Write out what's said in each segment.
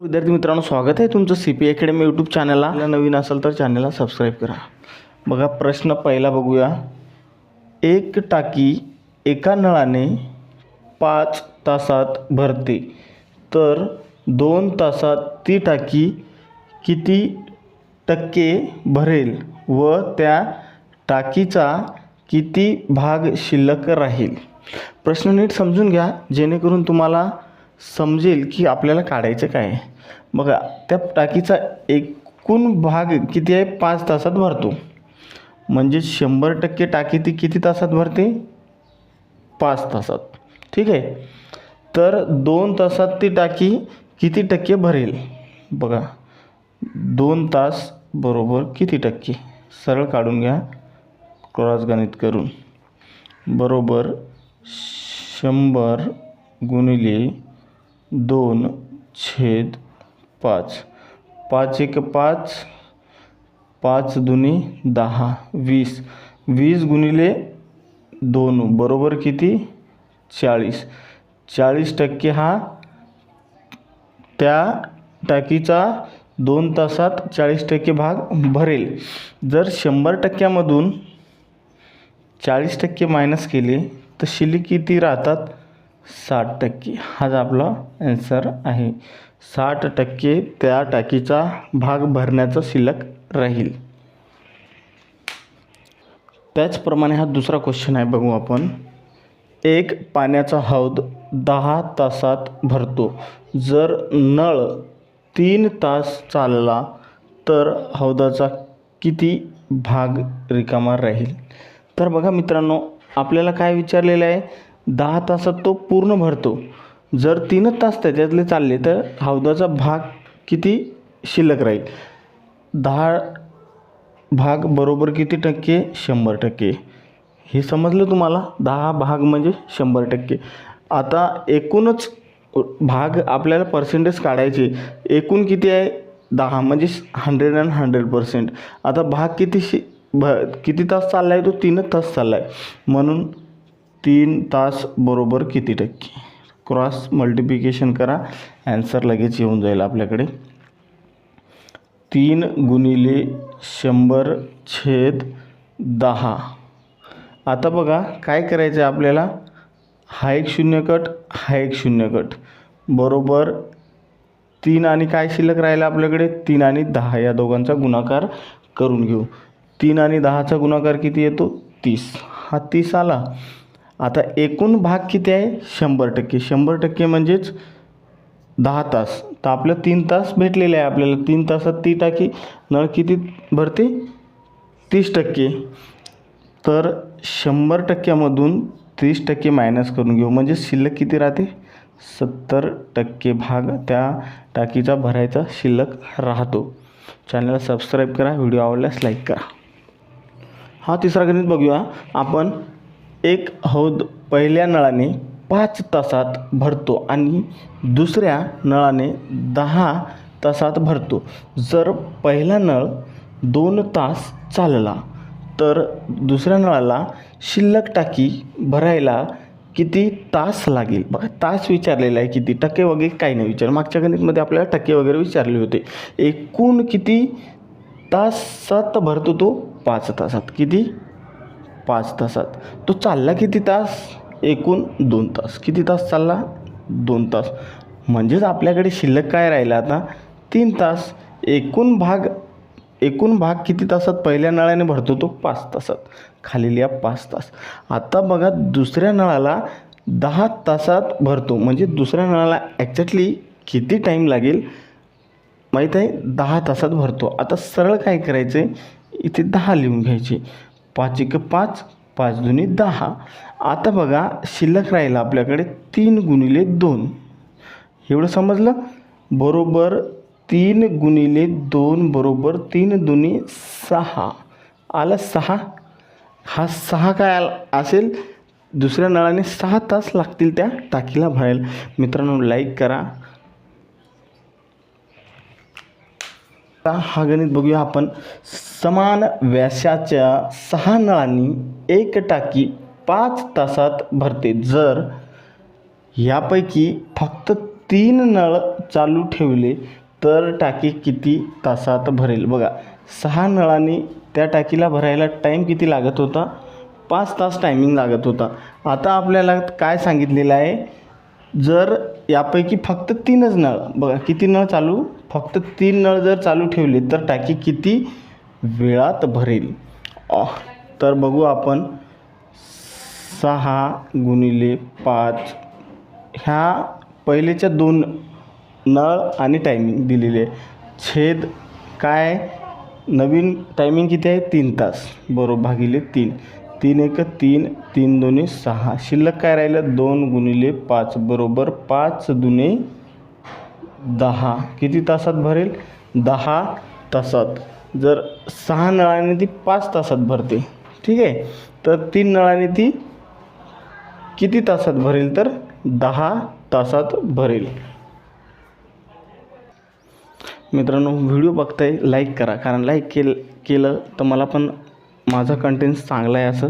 विद्यार्थी मित्रांनो स्वागत आहे तुमचं सी पी अकॅडमी यूट्यूब चॅनलला नवीन असेल तर चॅनलला सबस्क्राईब करा. बघा प्रश्न पहिला बघूया. एक टाकी एका नळाने पाच तासात भरते. तर दोन तासात ती टाकी किती टक्के भरेल व त्या टाकीचा किती भाग शिल्लक राहील? प्रश्न नीट समजून घ्या जेणेकरून तुम्हाला समजेल की आपल्याला काढायचं काय आहे. बघा त्या टाकीचा एकूण भाग किती आहे? पाच तासात भरतो. म्हणजे शंभर टक्के टाकी ती किती तासात भरते? पाच तासात. ठीक आहे? तर दोन तासात ती टाकी किती टक्के भरेल? बघा दोन तास बरोबर किती टक्के? सरळ काढून घ्या. क्रॉस गणित करून. बरोबर शंभर गुणिले दोन छेद पाच. पाच एक पाच पाच दुनी दहा वीस. वीस गुणिले दोन बरोबर किती? चाळीस. चाळीस टक्के हा त्या टाकीचा दोन तासात चाळीस टक्के भाग भरेल. जर शंभर टक्क्यामधून चाळीस टक्के मायनस केले तर शिल्लक किती राहतात साठ टक्के. हाच आपला ॲन्सर आहे. साठ टक्के त्या टाकीचा भाग भरण्याचा शिल्लक राहील. त्याचप्रमाणे हा दुसरा क्वेश्चन आहे बघू आपण. एक पाण्याचा हौद दहा तासात भरतो. जर नळ तीन तास चालला तर हौदाचा किती भाग रिकामा राहील? तर बघा मित्रांनो आपल्याला काय विचारलेलं आहे? दहा तासात तो पूर्ण भरतो. जर तीनच तास त्याच्यातले चालले तर हौदाचा भाग किती शिल्लक राहील? दहा भाग बरोबर किती टक्के? शंभर टक्के. हे समजलं तुम्हाला? दहा भाग म्हणजे शंभर टक्के. आता एकूणच भाग आपल्याला पर्सेंटेज काढायचे. एकूण किती आहे? दहा म्हणजे हंड्रेड अँड हंड्रेड पर्सेंट आता भाग किती शि भ किती तास चालला आहे तो तीनच तास चालला आहे म्हणून तीन तास बरोबर किती टक्के? क्रॉस मल्टिप्लिकेशन करा. ॲन्सर लगेच येऊन जाईल आपल्याकडे. तीन गुणिले शंभर छेद दहा. आता बघा काय करायचं आहे आपल्याला? हा एक शून्य कट हा एक शून्य कट. बरोबर तीन आणि काय शिल्लक राहिलं आपल्याकडे? तीन आणि दहा. या दोघांचा गुणाकार करून घेऊ. तीन आणि दहाचा गुणाकार किती येतो? तीस. हा तीस आला. आता एकूण भाग किती आहे? शंभर टक्के. शंभर टक्के म्हणजेच दहा तास. तर आपलं तीन तास भेटलेले आहे आपल्याला. तीन तासात ती टाकी नळ किती भरते? तीस टक्के. तर शंभर टक्क्यामधून तीस टक्के मायनस करून घेऊ. म्हणजे शिल्लक किती राहते? सत्तर टक्के भाग त्या टाकीचा भरायचा शिल्लक राहतो. चॅनलला सबस्क्राईब करा. व्हिडिओ आवडल्यास लाईक करा. हा तिसरा गणित बघूया. आपण एक हौद पहिल्या नळाने पाच तासात भरतो आणि दुसऱ्या नळाने दहा तासात भरतो. जर पहिला नळ दोन तास चालला तर दुसऱ्या नळाला शिल्लक टाकी भरायला किती तास लागेल? बघा तास विचारलेला आहे किती? टक्के वगैरे काही नाही विचार मागच्या गणितमध्ये आपल्याला टक्के वगैरे विचारले होते. एकूण किती तासात भरतो तो? पाच तासात. किती? पाच तासात. तो चालला किती तास? एकूण दोन तास. किती तास चालला? दोन तास. म्हणजेच आपल्याकडे शिल्लक काय राहिलं आता? तीन तास. एकूण भाग एकूण भाग किती तासात? पहिल्या नळाने भरतो तो पाच तासात. खाली लिहा पाच तास. आता बघा दुसऱ्या नळाला दहा तासात भरतो. म्हणजे दुसऱ्या नळाला ॲक्झॅक्टली किती टाईम लागेल? माहीत आहे? दहा तासात भरतो. आता सरळ काय करायचं आहे इथे दहा लिहून घ्यायचे. पाच एक पाच पाच दुनी दहा. आता बघा शिल्लक राहिला आपल्याकडे तीन गुणिले दोन. एवढं समजलं? बरोबर तीन गुणिले दोन बरोबर तीन दुनी सहा. आलं सहा. हा सहा काय आला असेल? दुसऱ्या नळाने सहा तास लागतील त्या टाकीला भरायला. मित्रांनो लाईक करा. हा गणित बघूया आपण. समान व्यासाच्या सहा नळांनी एक टाकी पाच तासात भरते. जर यापैकी फक्त तीन नळ चालू ठेवले तर टाकी किती तासात भरेल? बघा सहा नळांनी त्या टाकीला भरायला टाईम किती लागत होता? पाच तास टायमिंग लागत होता. आता आपल्याला काय सांगितलेलं आहे? जर यापैकी फक्त तीनच नळ बघा किती नळ चालू? फक्त तीन नळ जर चालू ठेवले तर टाकी किती वेळात भरेल? तर बघू आपण. सहा गुणिले पाच. ह्या पहिलेच्या दोन नळ आणि टायमिंग दिलेले. आहे छेद काय? नवीन टायमिंग किती आहे? तीन तास. बरोबर भागिले तीन. तीन एक तीन तीन दोन्ही सहा. शिल्लक काय राहिलं? दोन गुणिले पाच. बरोबर पाच दुने दहा. किती तासात भरेल? दहा तासात. जर सहा नळाने ती पाच तासात भरते. ठीक आहे? तर तीन नळाने ती किती तासात भरेल तर? दहा तासात भरेल. मित्रांनो व्हिडिओ बघताय लाईक करा. कारण लाईक केल केलं तर मला पण माझा कंटेंट चांगला आहे असं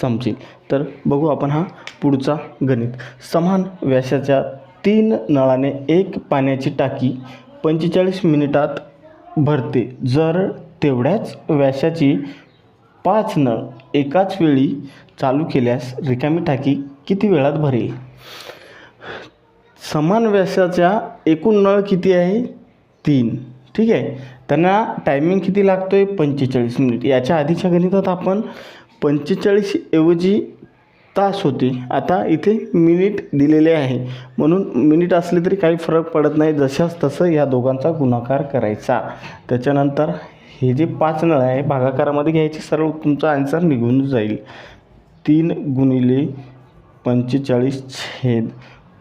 समजेल. तर बघू आपण हा पुढचा गणित. समान व्यासाच्या तीन नळाने एक पाण्याची टाकी पंचेचाळीस मिनिटात भरते. जर तेवढ्याच व्यासाची पाच नळ एकाच वेळी चालू केल्यास रिकामी टाकी किती वेळात भरेल? समान व्यासाच्या एकूण नळ किती आहे? तीन. ठीक आहे? त्यांना टायमिंग किती लागतो आहे पंचेचाळीस मिनिट. याच्या आधीच्या गणितात आपण पंचेचाळीस ऐवजी तास होते. आता इथे मिनिट दिलेले आहे. म्हणून मिनिट असले तरी काही फरक पडत नाही. जशाच तसं या दोघांचा गुणाकार करायचा. त्याच्यानंतर हे जे पाच नळ आहे भागाकारामध्ये घ्यायचे सरळ तुमचा आन्सर निघून जाईल. तीन गुणिले पंचेचाळीस छेद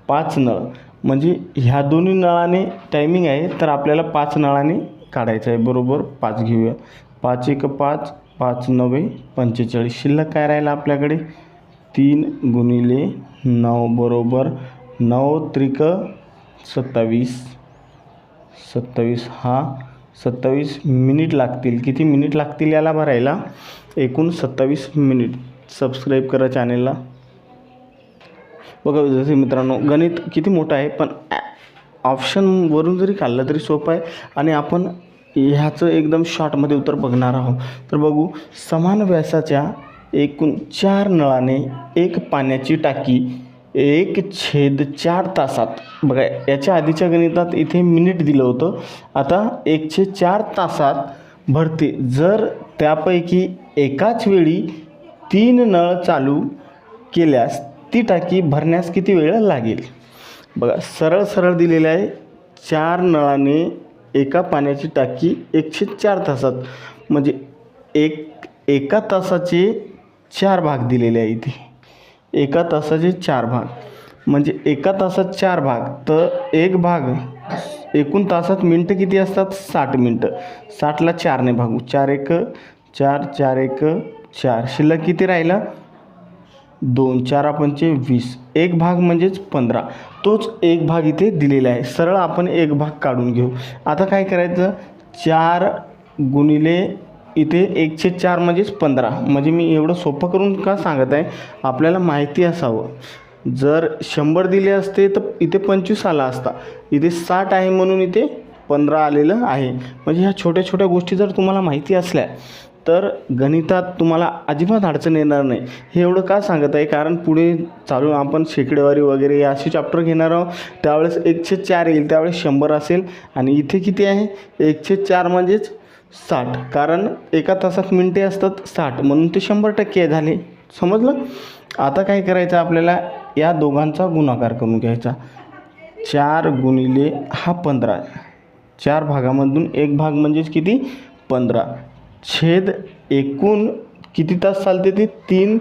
पाच नळ. म्हणजे ह्या दोन्ही नळाने टायमिंग आहे तर आपल्याला पाच नळाने काढायचं आहे. बरोबर पाच घेऊया. पाच एक पाच पाच नव्वे पंचेचाळीस. शिल्लक काय राहिला आपल्याकडे? तीन गुणिले नऊ बरोबर नऊ त्रिक सत्तावीस. सत्तावीस हा सत्तावीस मिनिट लागतील. किती मिनिट लागतील याला भरायला? एकूण सत्तावीस मिनिट. सबस्क्राईब करा चॅनेलला बघा जसे मित्रांनो गणित किती मोठं आहे पण ऑप्शनवरून जरी काढलं तरी सोपं आहे. आणि आपण ह्याचं एकदम शॉर्टमध्ये उत्तर बघणार आहोत. तर बघू समान व्यासाच्या एकूण चार नळाने एक पाण्याची टाकी एक छेद चार तासात. बघा याच्या आधीच्या गणितात इथे मिनिट दिलं होतं. आता एक छेद चार तासात भरते. जर त्यापैकी एकाच वेळी तीन नळ चालू केल्यास ती टाकी भरण्यास किती वेळ लागेल? बघा सरळ सरळ दिलेलं आहे. चार नळाने एका पाण्याची टाकी एकशे चार तासात. म्हणजे एक एका तासाचे चार भाग दिलेले आहे इथे. एका तासाचे चार भाग. म्हणजे एका तासात चार भाग तर एक भाग एकूण तासात मिनटं किती असतात? साठ मिनटं. साठला चारने भागू. चार एक चार चार एक चार. शिल्लक किती राहिला? दोन. चार आपणचे वीस. एक भाग म्हणजेच पंधरा. तोच एक भाग इथे दिलेला आहे. सरळ आपण एक भाग काढून घेऊ. आता काय करायचं? चार गुणिले इथे एकशे चार म्हणजेच पंधरा. म्हणजे मी एवढं सोपं करून का सांगत आहे? आपल्याला माहिती असावं. जर शंभर दिले असते तर इथे पंचवीस आला असता. इथे साठ आहे म्हणून इथे पंधरा आलेलं आहे. म्हणजे ह्या छोट्या छोट्या गोष्टी जर तुम्हाला माहिती असल्या तर गणितात तुम्हाला अजिबात अडचण येणार नाही. हे एवढं का सांगत आहे? कारण पुढे चालू आपण शेकडेवारी वगैरे असे चॅप्टर घेणार आहोत. त्यावेळेस एकशे चार येईल त्यावेळेस शंभर असेल. आणि इथे किती आहे? एकशे चार म्हणजेच साठ. कारण एका तासात मिनटे असतात साठ. म्हणून ते शंभर टक्के झाले. समजलं? आता काय करायचं आपल्याला? या दोघांचा गुणाकार करून घ्यायचा. चार गुणिले हा पंधरा. चार भागामधून एक भाग म्हणजेच किती? पंधरा. छेद एकूण किती तास चालते ती? तीन.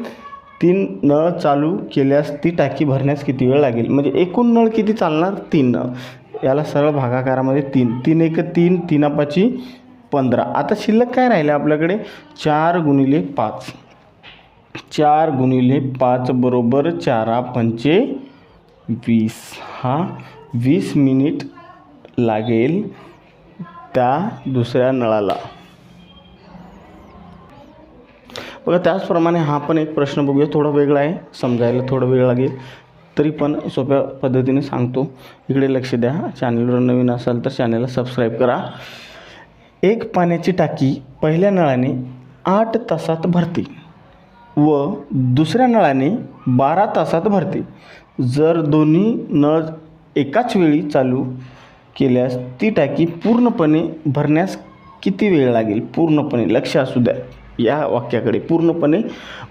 तीन नळ चालू केल्यास ती टाकी भरण्यास किती वेळ लागेल? म्हणजे एकूण नळ किती चालणार? तीन नळ. याला सरळ भागाकारामध्ये तीन. तीन एक तीन तीनापाची पंधरा. आता शिल्लक काय राहिलं आपल्याकडे? चार गुणिले पाच. चार गुणिले पाच बरोबर चारा पंचे वीस. हा वीस मिनिट लागेल त्या दुसऱ्या नळाला. बघा त्याचप्रमाणे हा पण एक प्रश्न बघूया. थोडा वेगळा आहे. समजायला थोडा वेळ लागेल. तरी पण सोप्या पद्धतीने सांगतो. इकडे लक्ष द्या. चॅनलवर नवीन असाल तर चॅनलला सबस्क्राईब करा. एक पाण्याची टाकी पहिल्या नळाने आठ तासात भरते व दुसऱ्या नळाने बारा तासात भरते. जर दोन्ही नळ एकाच वेळी चालू केल्यास ती टाकी पूर्णपणे भरण्यास किती वेळ लागेल? पूर्णपणे लक्ष असू द्या. या वाक्याकडे पूर्णपणे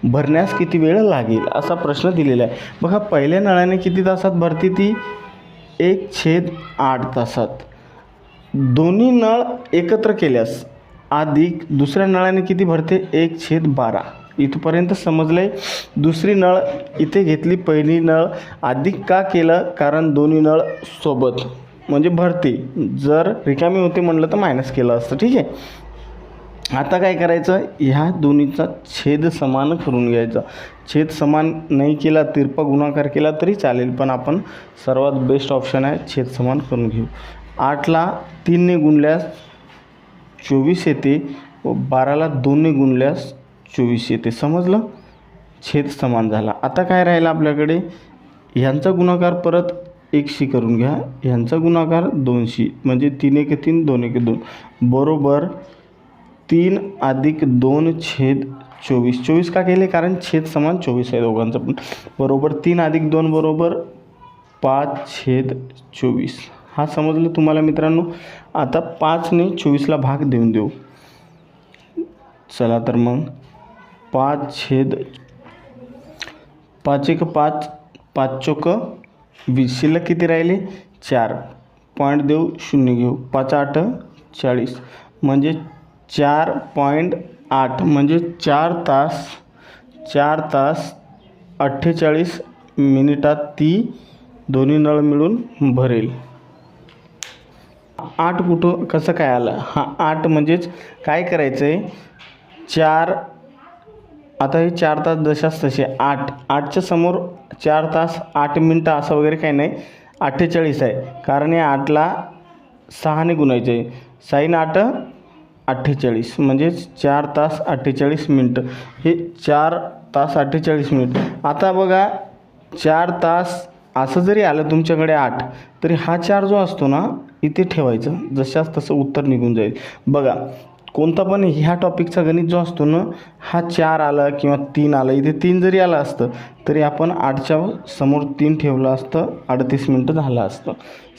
भरण्यास किती वेळ लागेल असा प्रश्न दिलेला आहे. बघा पहिल्या नळाने किती तासात भरते ती? एक छेद आठ तासात. दोन्ही नळ एकत्र केल्यास अधिक दुसऱ्या नळाने किती भरते? एक छेद बारा. इथपर्यंत समजलं आहे दुसरी नळ इथे घेतली पहिली नळ अधिक का केलं? कारण दोन्ही नळ सोबत. म्हणजे भरते. जर रिकामी होते म्हटलं तर मायनस केलं असतं. ठीक आहे? आता काय करायचं? ह्या दोन्हीचा छेद समान करून घ्यायचा. छेद समान नाही केला तिरपा गुणाकार केला तरी चालेल. पण आपण सर्वात बेस्ट ऑप्शन आहे छेद समान करून घेऊ. आठला तीनने गुणल्यास चोवीस येते व बाराला दोनने गुणल्यास चोवीस येते. समजलं? छेद समान झाला. आता काय राहिलं आपल्याकडे? ह्यांचा गुणाकार परत एकशी करून घ्या. ह्यांचा गुणाकार दोनशी म्हणजे तीन एक तीन दोन एक दोन. बरोबर तीन अधिक दोन छेद चोवीस. चोवीस का केले? कारण छेद समान चोवीस आहे दोघांचं पण. बरोबर तीन अधिक दोन बरोबर पाच छेद चोवीस. हा समजलं तुम्हाला मित्रांनो? आता पाचने चोवीसला भाग देऊन देऊ. चला तर मग. पाच छेद पाच एक पाच पाच चोक. वीस शिल्लक किती राहिले? चार. पॉईंट देऊ शून्य घेऊ. पाच आठ चाळीस. म्हणजे चार पॉईंट आठ. म्हणजे चार तास चार तास अठ्ठेचाळीस मिनिटात ती दोन्ही नळ मिळून भरेल. आठ कुठं कसं काय आलं? हा आठ म्हणजेच काय करायचं आहे चार आता हे चार तास जशाच तसे आठ. आठच्या समोर चार तास आठ मिनटं असं वगैरे काही नाही. अठ्ठेचाळीस आहे. कारण या आठला सहाने गुणायचं आहे साईन आठ अठ्ठेचाळीस. म्हणजेच चार तास अठ्ठेचाळीस मिनटं. हे चार तास अठ्ठेचाळीस मिनिट. आता बघा चार तास असं जरी आलं तुमच्याकडे आठ तरी हा चार जो असतो ना इथे ठेवायचं. जशाच तसं उत्तर निघून जाईल. बघा कोणता पण ह्या टॉपिकचा गणित जो असतो ना हा चार आला किंवा तीन आला इथे तीन जरी आलं असतं तरी आपण आठच्या समोर तीन ठेवलं असतं अडतीस मिनटं झालं असतं.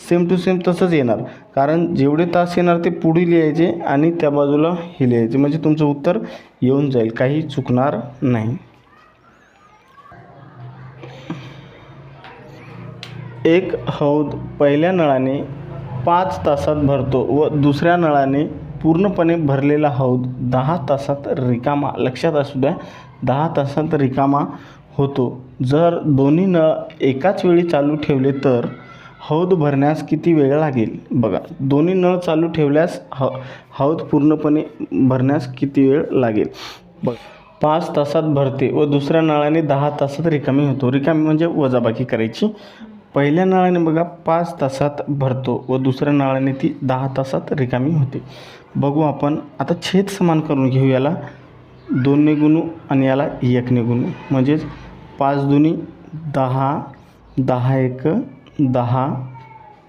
सेम टू सेम तसंच येणार. कारण जेवढे तास येणार ते पुढे लिहायचे आणि त्या बाजूला हे लिहायचे. म्हणजे तुमचं उत्तर येऊन जाईल. काही चुकणार नाही. एक हौद पहिल्या नळाने पाच तासात भरतो व दुसऱ्या नळाने पूर्णपणे भरलेला हौद दहा तासात रिकामा. लक्षात असू द्या दहा तासात रिकामा होतो. जर दोन्ही नळ एकाच वेळी चालू ठेवले तर हौद भरण्यास किती वेळ लागेल? बघा दोन्ही नळ चालू ठेवल्यास ह हौद पूर्णपणे भरण्यास किती वेळ लागेल? बघ पाच तासात भरते व दुसऱ्या नळाने दहा तासात रिकामी होतो. रिकामी म्हणजे वजाबाकी करायची पहिल्या नळाने बघा पाच तासात भरतो व दुसऱ्या नळाने ती दहा तासात रिकामी होते. बघू आपण आता छेद समान करून घेऊ याला. दोनने गुणू आणि याला एकने गुणू. म्हणजेच पाच दुनी दहा दहा एक दहा.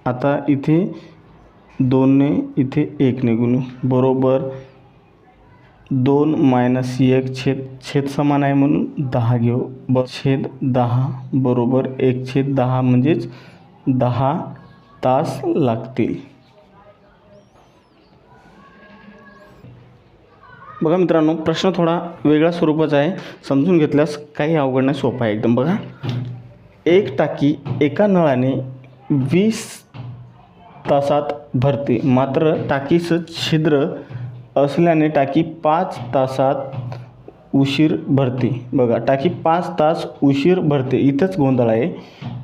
आता इथे दोनने इथे एकने गुणू. बरोबर. दोन मायनस एक छेद छेद समान आहे म्हणून दहा घेऊ. ब छेद दहा बरोबर एक छेद दहा म्हणजेच दहा तास लागतील. बघा मित्रांनो प्रश्न थोडा वेगळ्या स्वरूपाचा आहे. समजून घेतल्यास काही अवघड नाही सोपा आहे एकदम. बघा. एक टाकी एका नळाने वीस तासात भरते. मात्र टाकीचं छिद्र असल्याने टाकी पाच तासात उशीर भरते. बघा टाकी पाच तास उशीर भरते. इथंच गोंधळ आहे.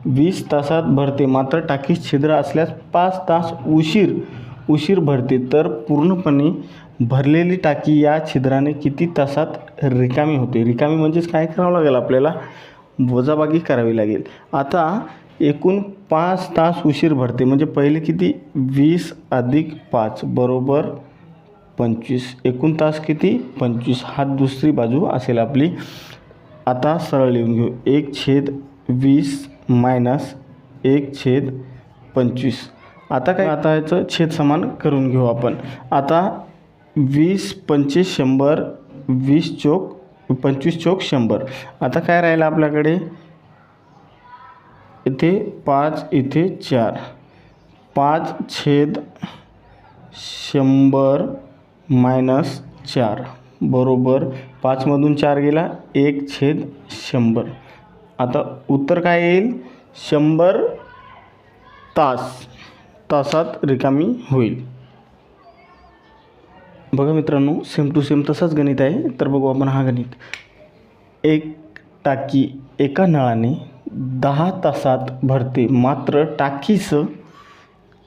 वीस तासात भरते. मात्र टाकी छिद्र असल्यास पाच तास उशीर उशीर भरते. तर पूर्णपणे भरलेली टाकी या छिद्राने किती तासात रिकामी होते? रिकामी म्हणजेच काय करावं लागेल आपल्याला? वजाबागी करावी लागेल. आता एकूण पाच तास उशीर भरते. म्हणजे पहिले किती? वीस अधिक पाच. बरोबर? पंचवीस एकूण तास किती? पंचवीस. हा दुसरी बाजू असेल आपली. आता सरळ लिहून घेऊ. एक छेद वीस मायनस एक छेद पंचवीस. आता काय आता याचं छेद समान करून घेऊ आपण. आता वीस पंचवीस शंभर वीस चोक पंचवीस चोक शंभर. आता काय राहिलं आपल्याकडे? इथे पाच इथे चार. पाच छेद शंभर मायनस चार. बरोबर. पाचमधून चार गेला एक छेद शंभर. आता उत्तर काय येईल? शंभर तास तासात रिकामी होईल. बघा मित्रांनो सेम टू सेम तसंच गणित आहे तर बघू आपण हा गणित. एक टाकी एका नळाने दहा तासात भरते. मात्र टाकीचं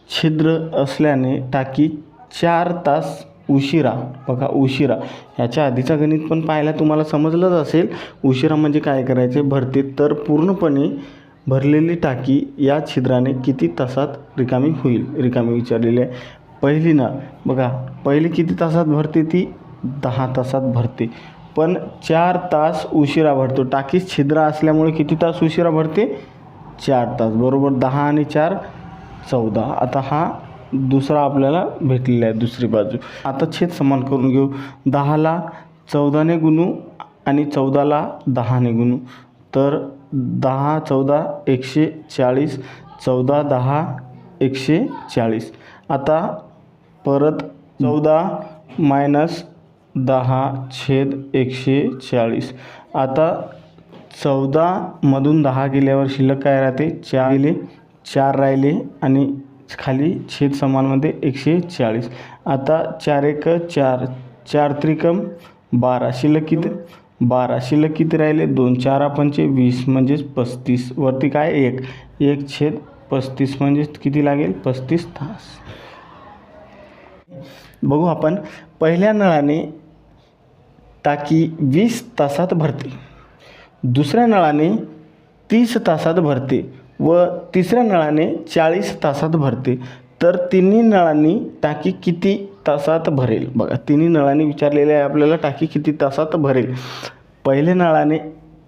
छिद्र असल्याने टाकी चार तास उशिरा. बघा उशिरा. ह्याच्या आधीचा गणित पण पाहायला तुम्हाला समजलंच असेल. उशिरा म्हणजे काय करायचे? भरते तर पूर्णपणे भरलेली टाकी या छिद्राने किती तासात रिकामी होईल? रिकामी विचारलेली आहे. पहिली ना बघा पहिली किती तासात भरते ती? दहा तासात भरते. पण चार तास उशिरा भरतो. टाकीस छिद्र असल्यामुळे किती तास उशिरा भरते? चार तास. बरोबर दहा आणि चार चौदा. आता हा दुसरा आपल्याला भेटलेला आहे दुसरी बाजू. आता छेद समान करून घेऊ. दहाला चौदाने गुणू आणि चौदाला दहाने गुणू. तर दहा चौदा एकशे चाळीस चौदा दहा एकशे चाळीस. आता परत चौदा मायनस दहा छेद एकशे चाळीस. आता चौदामधून दहा गेल्यावर शिल्लक काय राहते? चार गेले चार राहिले आणि खाली छेद समानमध्ये एकशे चाळीस. आता चार एक चार चार त्रिकम बारा शिल्लक किती बारा शिल्लक किती राहिले. दोन चार पंचे वीस म्हणजेच पस्तीस. वरती काय? एक. एक छेद पस्तीस म्हणजेच किती लागेल? पस्तीस तास. बघू आपण. पहिल्या नळाने टाकी वीस तासात भरते. दुसऱ्या नळाने तीस तासात भरते. व तिसऱ्या नळाने चाळीस तासात भरते. तर तिन्ही नळांनी टाकी किती तासात भरेल? बघा तिन्ही नळांनी विचारलेले आहे आपल्याला टाकी किती तासात भरेल? पहिल्या नळाने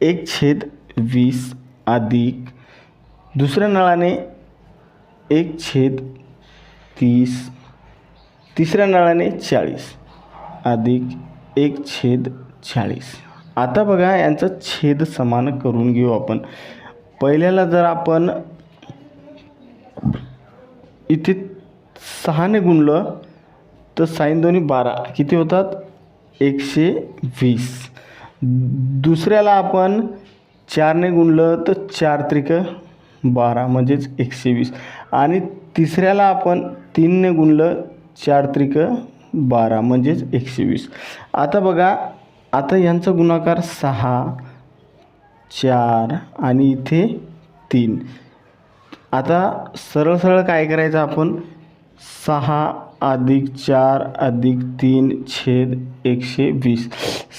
एक छेद वीस अधिक दुसऱ्या नळाने एक छेद तीस तिसऱ्या नळाने चाळीस अधिक एक छेद चाळीस. आता बघा यांचं छेद समान करून घेऊ आपण. पहिल्याला जर आपण इथे सहाने गुणलं तर साईन दोन्ही बारा. किती होतात? एकशे वीस. दुसऱ्याला आपण चारने गुणलं तर चार त्रिक बारा म्हणजेच एकशे वीस. आणि तिसऱ्याला आपण तीनने गुणलं चार त्रिक बारा म्हणजेच एकशे वीस. आता बघा आता यांचा गुणाकार सहा. चार आणि इथे तीन. आता सरळ सरळ काय करायचं आपण? सहा अधिक चार अधिक तीन छेद एकशे वीस.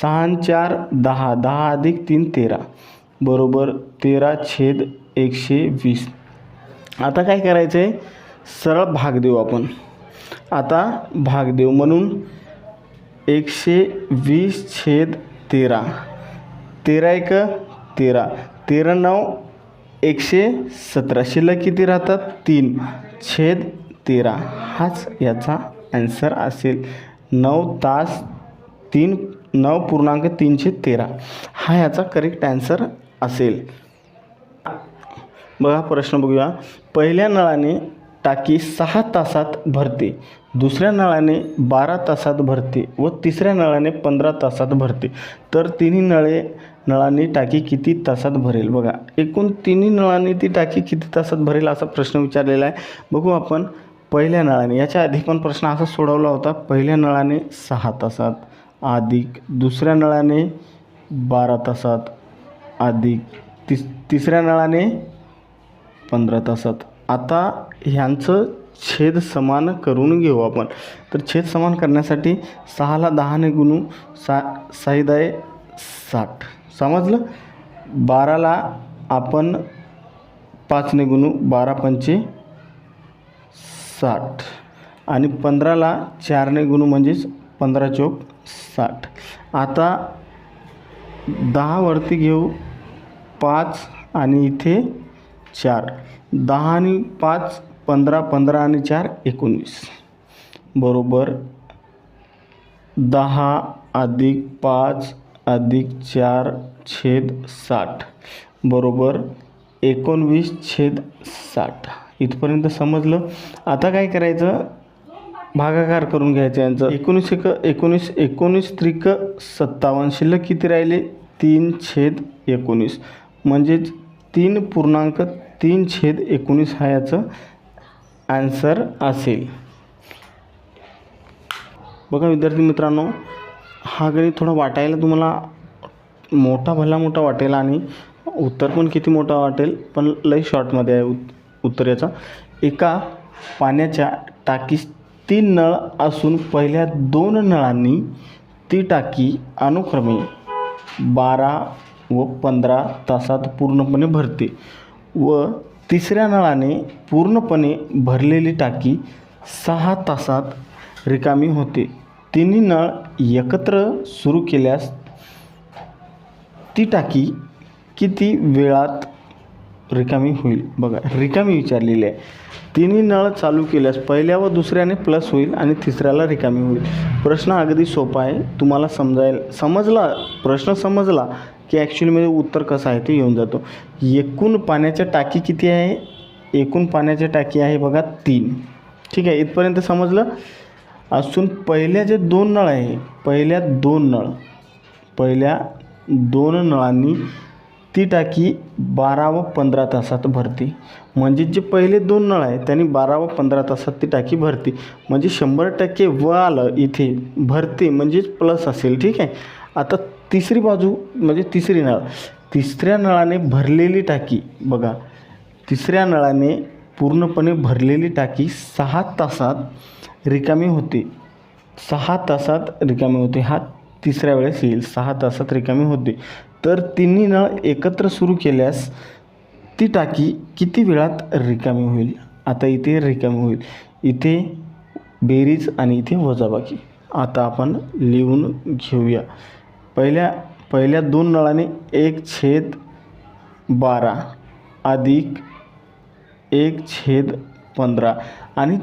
सहा आणि चार दहा. दहा अधिक तीन तेरा. बरोबर तेरा छेद एकशे वीस. आता काय करायचं आहे सरळ भाग देऊ आपण. आता भाग देऊ म्हणून एकशे वीस छेद तेरा. तेरा एक तेरा. तेरा नऊ एकशे सतरा शिल्लक किती राहतात? तीन. छेद तेरा. हाच याचा ॲन्सर असेल. नऊ तास तीन नऊ पूर्णांक तीनशे तेरा. हा याचा करेक्ट ॲन्सर असेल. बघा प्रश्न बघूया. पहिल्या नळाने टाकी सहा तासात भरते. दुसऱ्या नळाने बारा तासात भरते व तिसऱ्या नळाने पंधरा तासात भरते. तर तिन्ही नळे नळांनी टाकी किती तासात भरेल? बघा एकूण तिन्ही नळांनी ती टाकी किती तासात भरेल असा प्रश्न विचारलेला आहे. बघू आपण पहिल्या नळाने याच्या आधी पण प्रश्न असा सोडवला होता. पहिल्या नळाने सहा तासात अधिक दुसऱ्या नळाने बारा तासात अधिक तिस तिसऱ्या नळाने पंधरा तासात. आता ह्यांचं छेद समान करून घेऊ आपण. तर छेद समान करण्यासाठी सहाला दहाने गुणू सा साईदाय साठ. समजलं? बाराला आपण पाचने गुणू बारा पंचे साठ. आणि पंधराला चारने गुणू म्हणजेच पंधरा चौक साठ. आता दहावरती घेऊ पाच आणि इथे चार. दहा आणि पाच पंधरा पंधरा आणि चार एकोणीस. बरोबर. दहा अधिक पाच अधिक चार छेद साठ. बरोबर. एकोणवीस छेद साठ. इथपर्यंत समजलं? आता काय करायचं? भागाकार करून घ्यायचं यांचं. एकोणीस एक एकोणीस एकोणीस त्रिक सत्तावन्न. शिल्लक किती राहिले? तीन छेद एकोणीस. म्हणजेच तीन पूर्णांक तीन छेद एकोणीस हा याचं ॲन्सर असेल. बघा विद्यार्थी मित्रांनो हा गणित थोडा वाटायला तुम्हाला मोठा भला मोठा वाटेल आणि उत्तर पण किती मोठा वाटेल पण लई शॉर्टमध्ये आहे उत उत्तर याचा. एका पाण्याच्या टाकीस तीन नळ असून पहिल्या दोन नळांनी ती टाकी अनुक्रमे बारा व पंधरा तासात पूर्णपणे भरते. व तिसऱ्या नळाने पूर्णपणे भरलेली टाकी सहा तासात रिकामी होते. तिन्ही नळ एकत्र सुरू केल्यास ती टाकी किती वेळात रिकामी होईल? बघा रिकामी विचारलेली आहे. तिन्ही नळ चालू केल्यास पहिल्या व दुसऱ्याने प्लस होईल आणि तिसऱ्याला रिकामी होईल. प्रश्न अगदी सोपा आहे. तुम्हाला समजायला समजला प्रश्न समजला की ॲक्च्युलीमध्ये उत्तर कसं आहे ते येऊन जातो. एकूण पाण्याच्या टाकी किती आहे? एकूण पाण्याच्या टाकी आहे बघा तीन. ठीक आहे इथपर्यंत समजलं? असून पहिल्या जे दोन नळ आहे पहिल्या दोन नळ पहिल्या दोन नळांनी ती टाकी बारा व पंधरा तासात भरते. म्हणजे जे पहिले दोन नळ आहे त्यांनी बारा व पंधरा तासात ती टाकी भरते. म्हणजे शंभर टक्के व आलं इथे भरते म्हणजेच प्लस असेल. ठीक आहे? आता तिसरी बाजू म्हणजे तिसरी नळ. तिसऱ्या नळाने भरलेली टाकी बघा. तिसऱ्या नळाने पूर्णपणे भरलेली टाकी सहा तासात रिकामी होते. सहा तासात रिकामी होते. हा तिसऱ्या वेळेस येईल. सहा तासात रिकामी होते. तर तिन्ही नळ एकत्र सुरू केल्यास ती टाकी किती वेळात रिकामी होईल? आता इथे रिकामी होईल. इथे बेरीज आणि इथे वजाबाकी. आता आपण लिहून घेऊया. पहिल्या पहिल्या दोन नळाने एक छेद बारा अधिक एक छेद पंधरा आणि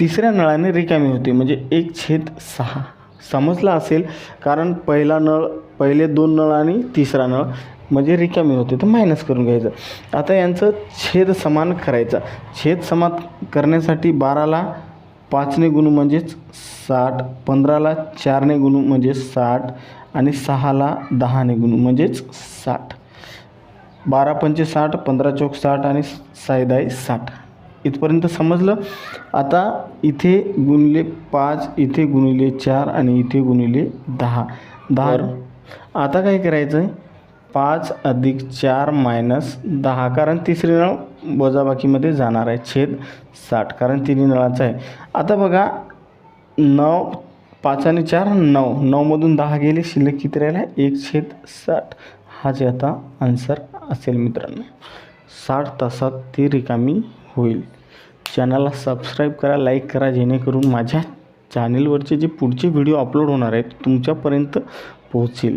तिसऱ्या नळाने रिकामी होते म्हणजे एक छेद सहा. समजला असेल कारण पहिला नळ पहिले दोन नळ आणि तिसरा नळ म्हणजे रिकामी होते तर मायनस करून घ्यायचं. आता यांचं छेद समान करायचा. छेद समान करण्यासाठी बाराला पाचने गुणू म्हणजेच साठ पंधराला चारने गुणू म्हणजे साठ आणि सहाला दहाने गुणू म्हणजेच साठ. बारा पंचे साठ पंधरा चौक साठ आणि सायदाई साठ. इथपर्यंत समजलं? आता इथे गुणिले पाच इथे गुणिले चार आणि इथे गुणिले दहा. दहा आता काय करायचं आहे पाच अधिक चार मायनस दहा कारण तिसरी नळ वजाबाकीमध्ये जाणार आहे. छेद साठ कारण तिन्ही नळाचं आहे. आता बघा नऊ पाच आणि चार नऊ. नऊमधून दहा गेले. शिल्लक किती राहिला? एक छेद साठ. हा जे आता आन्सर असेल मित्रांनो. साठ तासात ती रिकामी होईल. चॅनलला सबस्क्राईब करा लाईक करा जेणेकरून माझ्या चॅनेलवरचे जे पुढचे व्हिडिओ अपलोड होणार आहेत तुमच्यापर्यंत पोहोचेल.